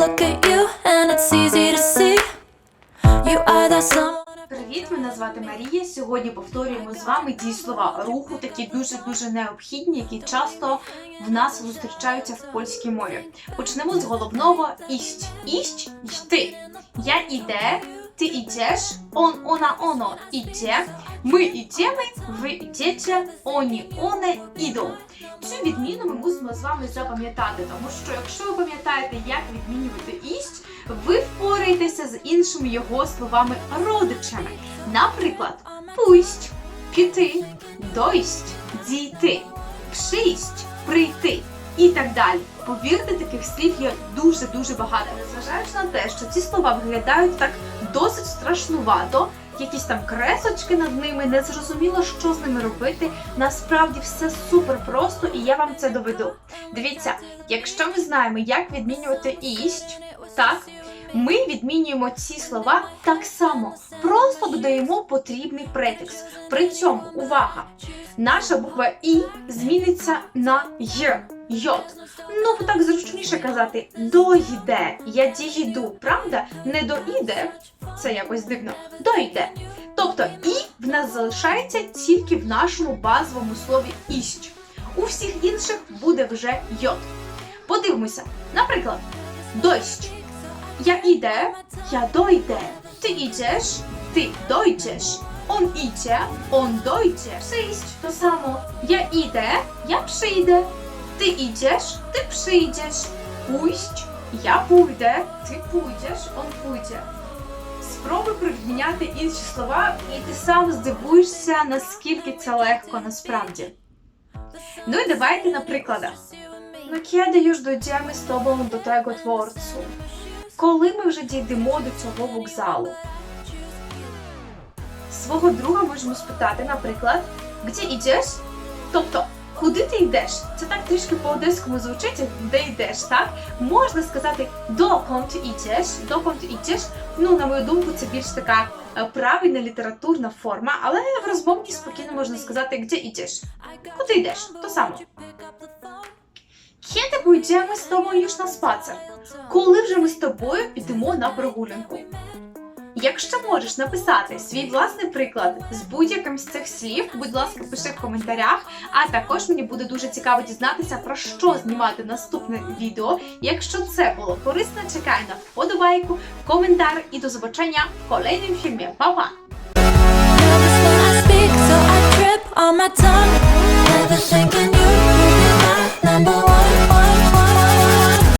look at you, and it's easy to see. You are the someone. Привіт, мене звати Марія. Сьогодні повторюємо з вами дієслова руху, такі дуже дуже необхідні, які часто в нас зустрічаються в польській мові. Почнемо з головного ість. Ість йти. Я іде, ти ідеш, он, она, оно іде. Ми ідемо, ви ідете, оні, оне іду. Цю відміну ми мусимо з вами запам'ятати, тому що якщо ви пам'ятаєте, як відмінювати ість, ви впораєтеся з іншими його словами родичами. Наприклад, пусть, піти, дойсть, дійти, przyjść, прийти і так далі. Повірте, таких слів є дуже дуже багато. Незважаючи на те, що ці слова виглядають так досить страшнувато, якісь там кресочки над ними, не зрозуміло, що з ними робити. Насправді все супер просто, і я вам це доведу. Дивіться, якщо ми знаємо, як відмінювати ість, так ми відмінюємо ці слова так само, просто додаємо потрібний префікс. При цьому увага! Наша буква І зміниться на Й. Йод. Ну, так зручніше казати доїде. Я діїду, правда? Не доїде, це якось дивно. Дойде. Тобто і в нас залишається тільки в нашому базовому слові ість. У всіх інших буде вже йод. Подивимося. Наприклад, дощ. Я іде, я дойде. Ти ідеш, ти дойдеш. Он іде, он дойде. Przyjść to samo. Я іде, я przyjdę. Ти ідеш, ти przyjdziesz. Pójść, я pójdę, ти pójdziesz, он pójdzie. Спробуй приміняти інші слова, і ти сам здивуєшся, наскільки це легко насправді. Ну і давайте на прикладах. Ну kiedy już dojdziemy z tobą do tego dworcu? Коли ми вже дійдемо до цього вокзалу? Свого друга можемо спитати, наприклад, де йдеш? Тобто, куди ти йдеш? Це так трішки по-одеському звучить, де йдеш, так? Можна сказати доконт йдеш, доконт йдеш. Ну, на мою думку, це більш така е, правильна літературна форма, але в розмовні спокійно можна сказати, де йдеш. Куди йдеш? То само. Kiedy pójdziemy z tobą już na spacer? Коли вже ми з тобою підемо на прогулянку? Якщо можеш написати свій власний приклад з будь-яким з цих слів, будь ласка, пиши в коментарях. А також мені буде дуже цікаво дізнатися, про що знімати наступне відео. Якщо це було корисно, чекай на вподобайку, коментар і до побачення в kolejnym фільмі. Па-па!